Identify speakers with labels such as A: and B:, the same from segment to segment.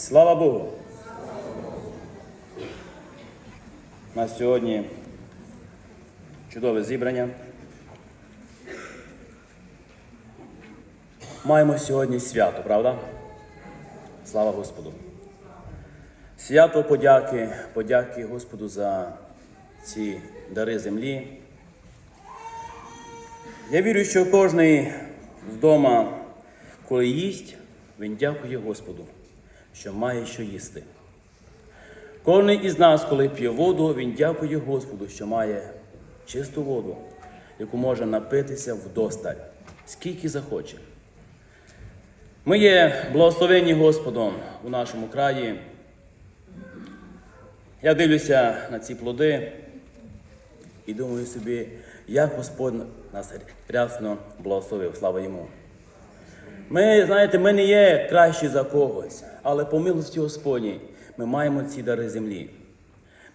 A: Слава Богу! У нас сьогодні чудове зібрання. Маємо сьогодні свято, правда? Слава Господу! Свято подяки, подяки Господу за ці дари землі. Я вірю, що кожен вдома, коли їсть, він дякує Господу, що має що їсти. Кожен із нас, коли п'є воду, він дякує Господу, що має чисту воду, яку може напитися вдосталь, скільки захоче. Ми є благословені Господом у нашому краї. Я дивлюся на ці плоди і думаю собі, як Господь нас рясно благословив. Слава йому. Ми, знаєте, ми не є кращі за когось, але по милості Господній ми маємо ці дари землі.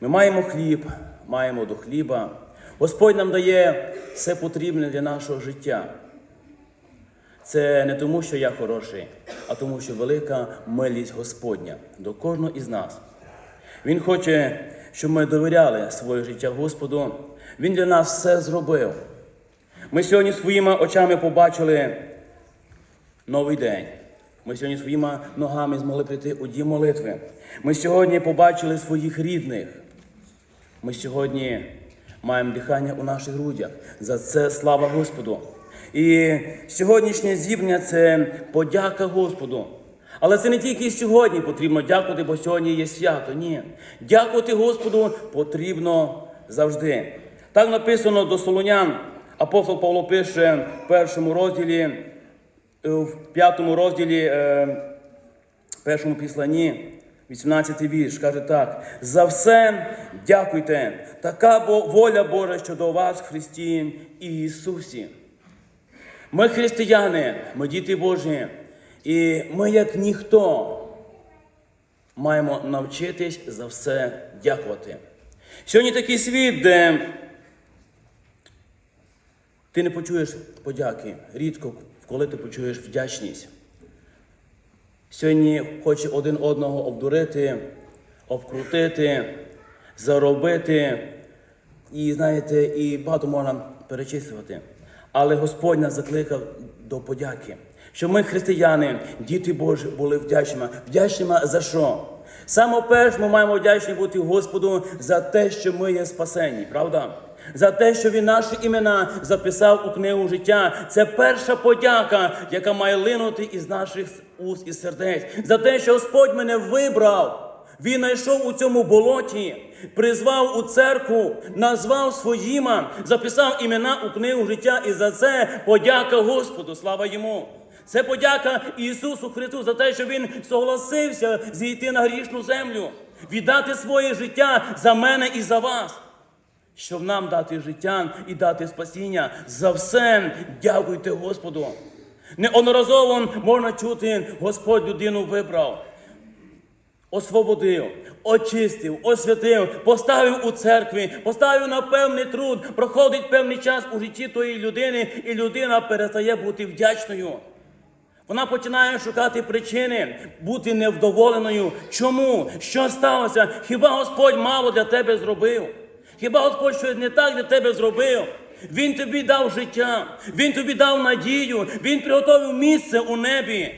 A: Ми маємо хліб, маємо до хліба. Господь нам дає все потрібне для нашого життя. Це не тому, що я хороший, а тому, що велика милість Господня до кожного із нас. Він хоче, щоб ми довіряли своє життя Господу. Він для нас все зробив. Ми сьогодні своїми очами побачили новий день. Ми сьогодні своїми ногами змогли прийти у дім молитви. Ми сьогодні побачили своїх рідних. Ми сьогодні маємо дихання у наших грудях. За це слава Господу. І сьогоднішнє зібрання це подяка Господу. Але це не тільки сьогодні потрібно дякувати, бо сьогодні є свято. Ні. Дякувати Господу потрібно завжди. Так написано до Солонян. Апостол Павло пише в першому розділі, в п'ятому розділі, е, першому післанні, 18 вірш, каже так: за все дякуйте, така воля Божа щодо вас в Христі Ісусі. Ми християни, ми діти Божі, і ми, як ніхто, маємо навчитись за все дякувати. Сьогодні такий світ, де ти не почуєш подяки, рідко, коли ти почуєш вдячність. Сьогодні хоче один одного обдурити, обкрутити, заробити. І знаєте, і багато можна перечислювати. Але Господь нас закликав до подяки, що ми, християни, діти Божі, були вдячними. Вдячними за що? Саме перше ми маємо вдячні бути Господу за те, що ми є спасені, правда? За те, що Він наші імена записав у книгу життя. Це перша подяка, яка має линути із наших уст і сердець. За те, що Господь мене вибрав. Він знайшов у цьому болоті, призвав у церкву, назвав своїми, записав імена у книгу життя, і за це подяка Господу, слава йому. Це подяка Ісусу Христу за те, що Він согласився зійти на грішну землю, віддати своє життя за мене і за вас. Щоб нам дати життя і дати спасіння. За все дякуйте Господу. Неодноразово можна чути, Господь людину вибрав освободив, очистив, освятив, поставив у церкві, поставив на певний труд, проходить певний час у житті тої людини, і людина перестає бути вдячною. Вона починає шукати причини, бути невдоволеною. Чому? Що сталося? Хіба Господь мало для тебе зробив? Хіба Господь щось не так для тебе зробив? Він тобі дав життя, Він тобі дав надію, Він приготовив місце у небі.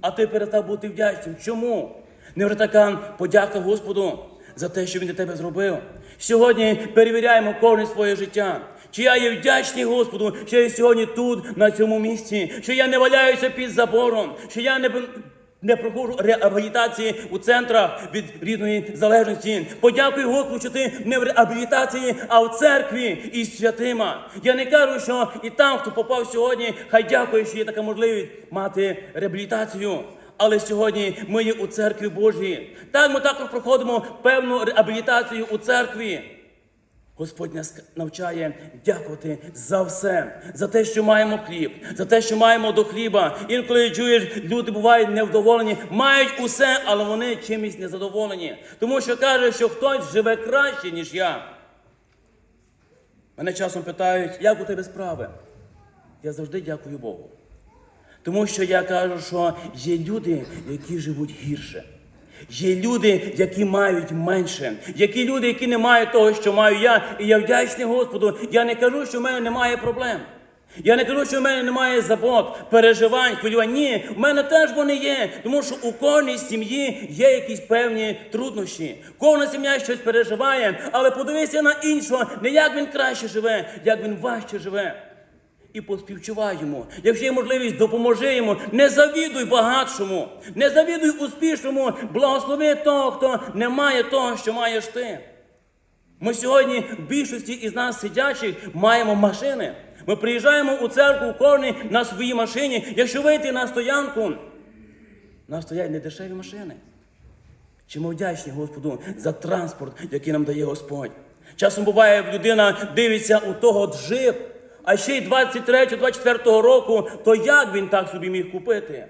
A: А ти перестав бути вдячним. Чому? Невже така подяка Господу за те, що Він для тебе зробив? Сьогодні перевіряємо кожне своє життя. Чи я є вдячний Господу, що я сьогодні тут, на цьому місці, що я не валяюся під забором, що я не, не проходжу реабілітації у центрах від рідної залежності. Подякуй Господу, що ти не в реабілітації, а в церкві із святима. Я не кажу, що і там, хто попав сьогодні, хай дякує, що є така можливість мати реабілітацію. Але сьогодні ми є у церкві Божій. Так ми також проходимо певну реабілітацію у церкві. Господь нас навчає дякувати за все, за те, що маємо хліб, за те, що маємо до хліба. Інколи чуєш, люди бувають невдоволені, мають усе, але вони чимось незадоволені. Тому що каже, що хтось живе краще, ніж я. Мене часом питають, як у тебе справи? Я завжди дякую Богу. Тому що я кажу, що є люди, які живуть гірше. Є люди, які мають менше, які люди, які не мають того, що маю я, і я вдячний Господу. Я не кажу, що в мене немає проблем. Я не кажу, що в мене немає забот, переживань, хвилювань. Ні, в мене теж вони є. Тому що у кожній сім'ї є якісь певні труднощі. Кожна сім'я щось переживає, але подивися на іншого, не як він краще живе, як він важче живе. І поспівчувай йому. Якщо є можливість, допоможи йому. Не завідуй багатшому, не завідуй успішному, благослови того, хто не має того, що маєш ти. Ми сьогодні, більшості із нас сидячих, маємо машини. Ми приїжджаємо у церкву кожен на своїй машині. Якщо вийти на стоянку, у нас стоять не дешеві машини. Чи ми вдячні Господу за транспорт, який нам дає Господь? Часом буває, людина дивиться у того джип, а ще й 23-24 року, то як він так собі міг купити?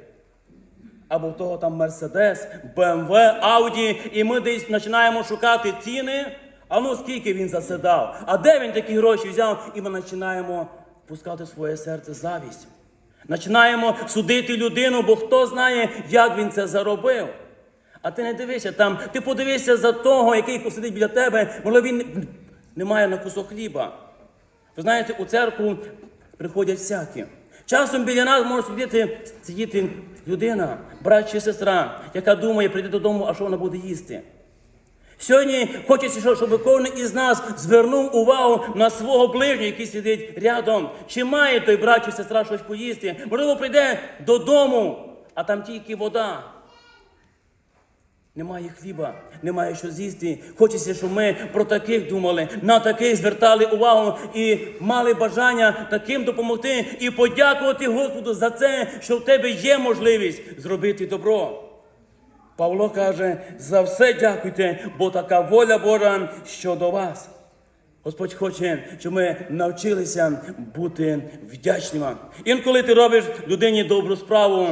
A: Або в того там Мерседес, БМВ, Ауді, і ми десь починаємо шукати ціни. А ну скільки він засідав? А де він такі гроші взяв? І ми починаємо пускати своє серце завість. Починаємо судити людину, бо хто знає, як він це заробив. А ти не дивися там, ти подивися за того, який сидить біля тебе, можливо, він не має на кусок хліба. Ви знаєте, у церкву приходять всякі. Часом біля нас може сидіти, сидіти людина, брат чи сестра, яка думає, прийти додому, а що вона буде їсти. Сьогодні хочеться, щоб кожен із нас звернув увагу на свого ближнього, який сидить рядом. Чи має той брат чи сестра щось поїсти? Можливо, прийде додому, а там тільки вода. Немає хліба, немає що з'їсти. Хочеться, щоб ми про таких думали, на таких звертали увагу і мали бажання таким допомогти і подякувати Господу за це, що в тебе є можливість зробити добро. Павло каже: за все дякуйте, бо така воля Божа щодо вас. Господь хоче, щоб ми навчилися бути вдячними. Інколи ти робиш людині добру справу,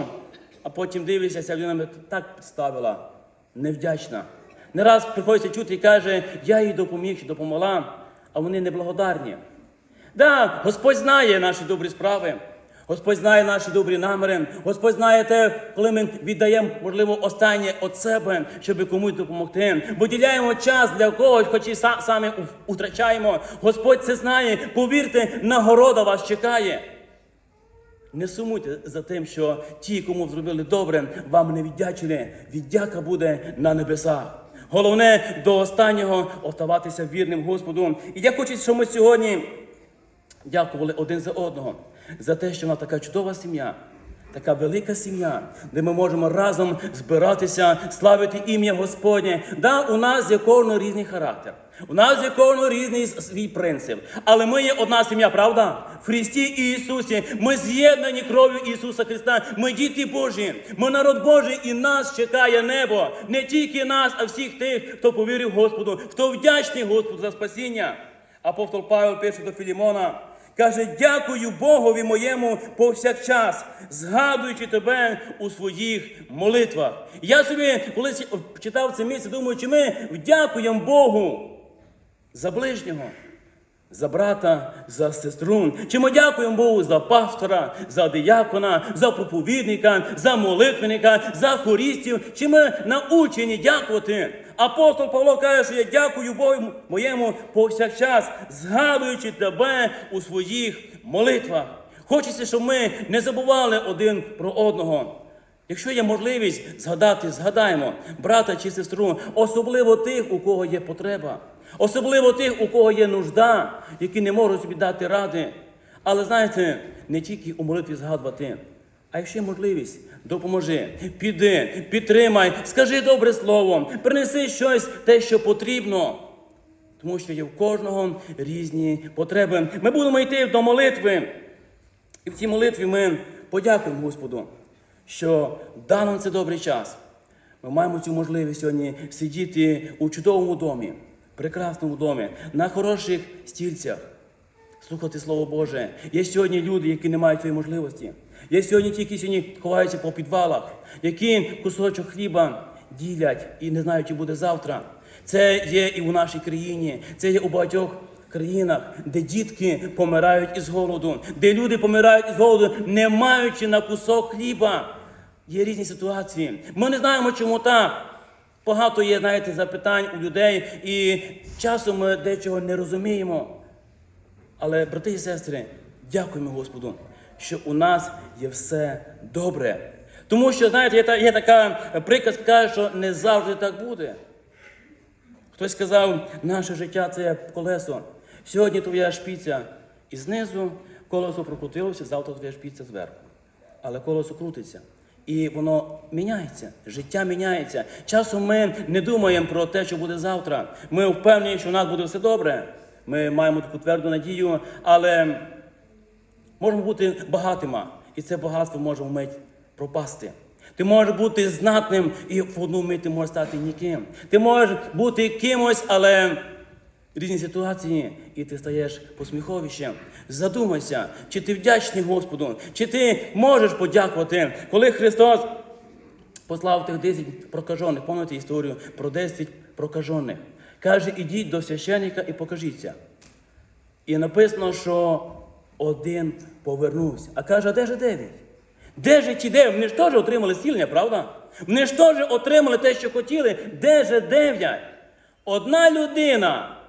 A: а потім дивишся, ця людина так підставила, невдячна. Не раз приходиться чути і каже, я їй допоміг допомогла, а вони неблагодарні. Да, Господь знає наші добрі справи. Господь знає наші добрі наміри. Господь знає те, коли ми віддаємо, можливо, останнє від себе, щоб комусь допомогти. Виділяємо час для когось, хоч і са- самі втрачаємо. Господь це знає. Повірте, нагорода вас чекає. Не сумуйте за тим, що ті, кому зробили добре, вам не віддячили. Віддяка буде на небесах. Головне до останнього оставатися вірним Господу. І я хочу, щоб ми сьогодні дякували один за одного за те, що в нас така чудова сім'я, така велика сім'я, де ми можемо разом збиратися, славити ім'я Господнє. Да, у нас є кожного різний характер. У нас є кожного різний свій принцип. Але ми є одна сім'я, правда? В Христі Ісусі. Ми з'єднані кров'ю Ісуса Христа. Ми діти Божі. Ми народ Божий, і нас чекає небо. Не тільки нас, а всіх тих, хто повірив Господу, хто вдячний Господу за спасіння. Апостол Павел пише до Філімона. Каже, дякую Богові моєму повсякчас, згадуючи тебе у своїх молитвах. Я собі, коли читав це місце, думаю, чи ми вдякуємо Богу за ближнього, за брата, за сестру. Чи ми дякуємо Богу за пастора, за диякона, за проповідника, за молитвенника, за хорістів. Чи ми научені дякувати? Апостол Павло каже, що я дякую Богу моєму повсякчас, згадуючи тебе у своїх молитвах. Хочеться, щоб ми не забували один про одного. Якщо є можливість згадати, згадаємо брата чи сестру, особливо тих, у кого є потреба, особливо тих, у кого є нужда, які не можуть собі дати ради. Але знаєте, не тільки у молитві згадувати, а якщо є можливість, допоможи, піди, підтримай, скажи добре слово, принеси щось те, що потрібно. Тому що є в кожного різні потреби. Ми будемо йти до молитви. І в цій молитві ми подякуємо Господу, що дав нам це добрий час. Ми маємо цю можливість сьогодні сидіти у чудовому домі, прекрасному домі, на хороших стільцях, слухати Слово Боже. Є сьогодні люди, які не мають цієї можливості. Є сьогодні ті, які сьогодні ховаються по підвалах, які кусочок хліба ділять і не знають, чи буде завтра. Це є і у нашій країні, це є у багатьох країнах, де дітки помирають із голоду, де люди помирають із голоду, не маючи на кусок хліба. Є різні ситуації. Ми не знаємо, чому так. Багато є, знаєте, запитань у людей, і часом ми дечого не розуміємо. Але, брати і сестри, дякуємо Господу, що у нас є все добре. Тому що, знаєте, є, є така приказка, каже, що не завжди так буде. Хтось сказав, наше життя це колесо. Сьогодні твоя шпіця і знизу, колесо прокрутилося, завтра твоя шпіця зверху. Але колесо крутиться. І воно міняється, життя міняється. Часом ми не думаємо про те, що буде завтра. Ми впевнені, що у нас буде все добре. Ми маємо таку тверду надію, але можемо бути багатима, і це багатство може вмить пропасти. Ти можеш бути знатним і в одну мить ти можеш стати ніким. Ти можеш бути кимось, але різні ситуації, і ти стаєш посміховищем. Задумайся, чи ти вдячний Господу, чи ти можеш подякувати, коли Христос послав тих 10 прокажених. Пам'ятаєте історію про 10 прокажених. Каже, ідіть до священника і покажіться. І написано, що один повернувся. А каже, а де ж дев'ять? Де ж ті дев'ять? Вони ж теж отримали зцілення, правда? Вони ж теж отримали те, що хотіли. Де ж дев'ять? Одна людина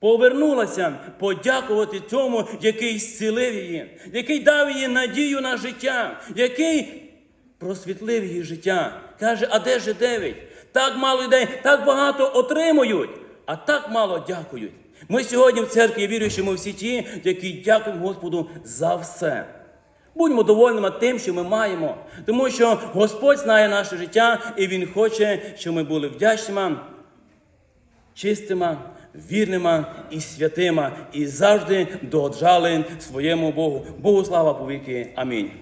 A: повернулася подякувати тому, який зцілив її, який дав їй надію на життя, який просвітлив її життя. Каже, а де ж дев'ять? Так мало людей, так багато отримують, а так мало дякують. Ми сьогодні в церкві віруючи, ми всі ті, які дякуємо Господу за все. Будьмо довольними тим, що ми маємо, тому що Господь знає наше життя, і Він хоче, щоб ми були вдячними, чистими, вірними і святими, і завжди доджали своєму Богу. Богу слава повіки. Амінь.